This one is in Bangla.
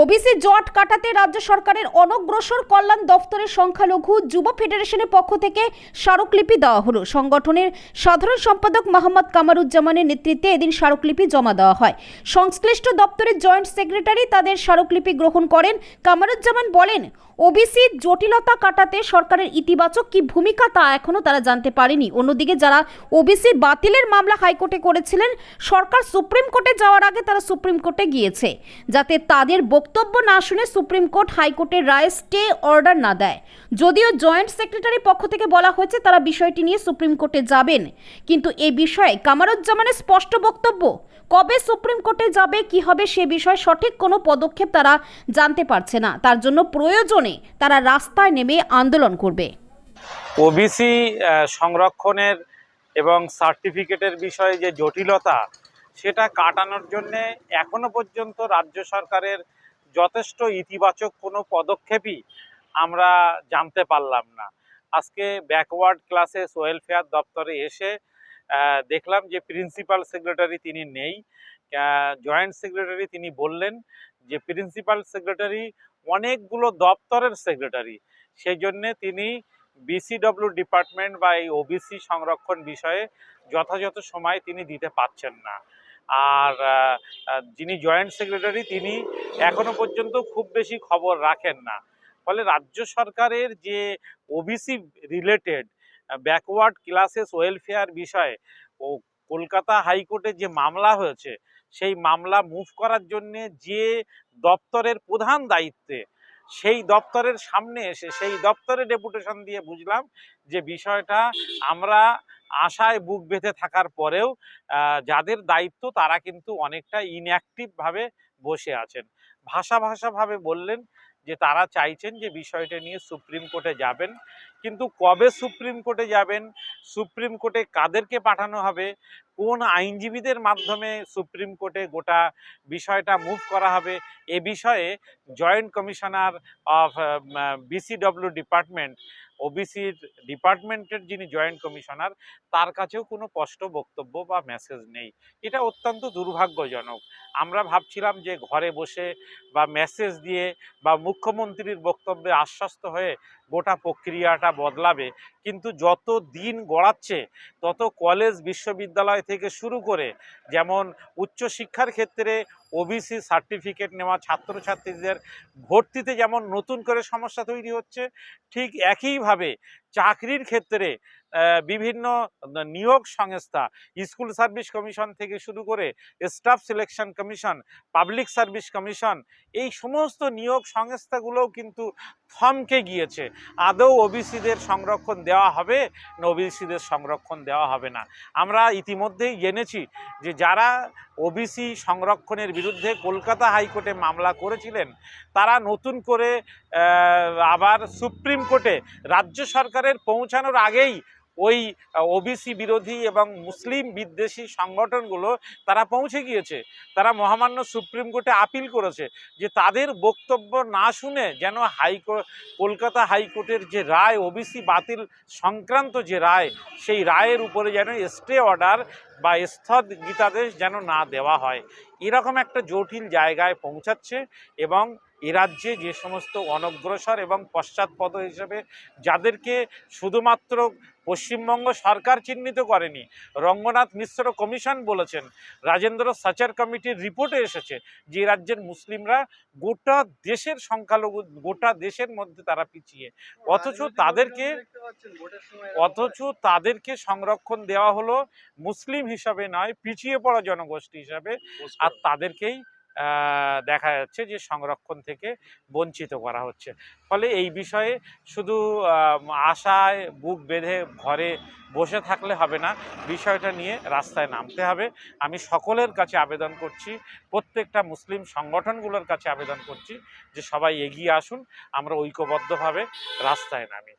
ওবিসি জট কাটাতে রাজ্য সরকারের অনগ্রসর কল্যাণ দফতরের সংখ্যালঘু যুব ফেডারেশনের পক্ষ থেকে স্মারকলিপি দেওয়া হলো। সংগঠনের সাধারণ সম্পাদক মোহাম্মদ কামারুজ্জামানের নেতৃত্বে এদিন স্মারকলিপি জমা দেওয়া হয়। সংশ্লিষ্ট দপ্তরের জয়েন্ট সেক্রেটারি তাদের স্মারকলিপি গ্রহণ করেন। কামারুজ্জামান বলেন, ওবিসি জটিলতা কাটাতে সরকারের ইতিবাচক কি ভূমিকা তা এখনও তারা জানতে পারেনি। অন্যদিকে যারা ওবিসি বাতিলের মামলা হাইকোর্টে করেছিলেন, সরকার সুপ্রিম কোর্টে যাওয়ার আগে তারা সুপ্রিম কোর্টে গিয়েছে। যাতে তাদের বক্তব্য না শুনে সুপ্রিম কোর্ট হাইকোর্টের রায় স্টে অর্ডার না দেয়। যদিও জয়েন্ট সেক্রেটারির পক্ষ থেকে বলা হয়েছে, তারা বিষয়টি নিয়ে সুপ্রিম কোর্টে যাবেন। কিন্তু এ বিষয়ে কামারুজ্জামানের স্পষ্ট বক্তব্য, কবে সুপ্রিম কোর্টে যাবে, কি হবে, সে বিষয়ে সঠিক কোনো পদক্ষেপ তারা জানতে পারছে না। তার জন্য প্রয়োজনে তারা রাস্তায় নেমে আন্দোলন করবে। ওবিসি সংরক্ষণের এবং সার্টিফিকেটের বিষয়ে যে জটিলতা, সেটা কাটানোর জন্যে এখনও পর্যন্ত রাজ্য সরকারের যথেষ্ট ইতিবাচক কোনো পদক্ষেপই আমরা জানতে পারলাম না। আজকে ব্যাকওয়ার্ড ক্লাসে ওয়েলফেয়ার দপ্তরে এসে দেখলাম যে প্রিন্সিপাল সেক্রেটারি তিনি নেই। জয়েন্ট সেক্রেটারি তিনি বললেন যে প্রিন্সিপাল সেক্রেটারি অনেকগুলো দপ্তরের সেক্রেটারি সেই জন্যে তিনি বিসিডব্লিউ ডিপার্টমেন্ট বা এই ওবিসি সংরক্ষণ বিষয়ে যথাযথ সময় তিনি দিতে পারছেন না। আর যিনি জয়েন্ট সেক্রেটারি তিনি এখনও পর্যন্ত খুব বেশি খবর রাখেন না। ফলে রাজ্য সরকারের যে OBC related backward classes welfare বিষয়ে, ও কলকাতা হাইকোর্টে যে মামলা হয়েছে, সেই মামলা মুভ করার জন্য যে দপ্তরের প্রধান দায়িত্বে, সেই দপ্তরের সামনে এসে, সেই দপ্তরে ডেপুটেশন দিয়ে বুঝলাম যে বিষয়টা আমরা আশায় বুক বেঁধে থাকার পরেও যাদের দায়িত্ব তারা কিন্তু অনেকটা ইনঅ্যাক্টিভভাবে বসে আছেন। ভাষা ভাষাভাবে বললেন যে তারা চাইছেন যে বিষয়টা নিয়ে সুপ্রিম কোর্টে যাবেন। কিন্তু কবে সুপ্রিম কোর্টে যাবেন? সুপ্রিম কোর্টে কাদেরকে পাঠানো হবে? কোন আইনজীবীদের মাধ্যমে সুপ্রিম কোর্টে গোটা বিষয়টা মুভ করা হবে? এ বিষয়ে joint commissioner of BCW department ওবিসির ডিপার্টমেন্টের যিনি জয়েন্ট কমিশনার তার কাছেও কোনো স্পষ্ট বক্তব্য বা মেসেজ নেই। এটা অত্যন্ত দুর্ভাগ্যজনক। আমরা ভাবছিলাম যে ঘরে বসে বা মেসেজ দিয়ে বা মুখ্যমন্ত্রীর বক্তব্যে আশ্বস্ত হয়ে গোটা প্রক্রিয়াটা বদলাবে। কিন্তু যত দিন গড়াচ্ছে, তত কলেজ বিশ্ববিদ্যালয় থেকে শুরু করে যেমন উচ্চশিক্ষার ক্ষেত্রে ওবিসি সার্টিফিকেট নেওয়া, ছাত্রছাত্রীদের ভর্তিতে যেমন নতুন করে সমস্যা তৈরি হচ্ছে, ঠিক একইভাবে চাকরির ক্ষেত্রে বিভিন্ন নিয়োগ সংস্থা, স্কুল সার্ভিস কমিশন থেকে শুরু করে staff selection commission, public service commission, এই সমস্ত নিয়োগ সংস্থাগুলোও কিন্তু থমকে গিয়েছে। আদৌ ওবিসিদের সংরক্ষণ দেওয়া হবে না ওবিসিদের সংরক্ষণ দেওয়া হবে না? আমরা ইতিমধ্যেই জেনেছি যে যারা ওবিসি সংরক্ষণের বিরুদ্ধে কলকাতা হাইকোর্টে মামলা করেছিলেন, তারা নতুন করে আবার সুপ্রিম কোর্টে রাজ্য সরকারের পৌঁছানোর আগেই ওই ওবিসি বিরোধী এবং মুসলিম বিদ্বেষী সংগঠনগুলো তারা পৌঁছে গিয়েছে। তারা মহামান্য সুপ্রিম কোর্টে আপিল করেছে যে তাদের বক্তব্য না শুনে যেন হাইকোর্ট কলকাতা হাইকোর্টের যে রায় ওবিসি বাতিল সংক্রান্ত যে রায়, সেই রায়ের উপরে যেন স্টে অর্ডার বা স্থগিতাদেশ যেন না দেওয়া হয়। এরকম একটা জটিল জায়গায় পৌঁছাচ্ছে এবং এ রাজ্যে যে সমস্ত অনগ্রসর এবং পশ্চাৎপদ হিসেবে যাদেরকে শুধুমাত্র পশ্চিমবঙ্গ সরকার চিহ্নিত করেনি, রঙ্গনাথ মিশ্র কমিশন বলেছেন, রাজেন্দ্র সাচার কমিটির রিপোর্টে এসেছে যে রাজ্যের মুসলিমরা গোটা দেশের সংখ্যালঘু, গোটা দেশের মধ্যে তারা পিছিয়ে, অথচ তাদেরকে অথচ তাদেরকে সংরক্ষণ দেওয়া হলো মুসলিম হিসাবে নয়, পিছিয়ে পড়া জনগোষ্ঠী হিসাবে, আর তাদেরকেই দেখা যাচ্ছে যে সংরক্ষণ থেকে বঞ্চিত করা হচ্ছে। ফলে এই বিষয়ে শুধু আশায় বুক বেঁধে ঘরে বসে থাকলে হবে না, বিষয়টা নিয়ে রাস্তায় নামতে হবে। আমি সকলের কাছে আবেদন করছি, প্রত্যেকটা মুসলিম সংগঠনগুলোর কাছে আবেদন করছি যে সবাই এগিয়ে আসুন, আমরা ঐক্যবদ্ধভাবে রাস্তায় নামি।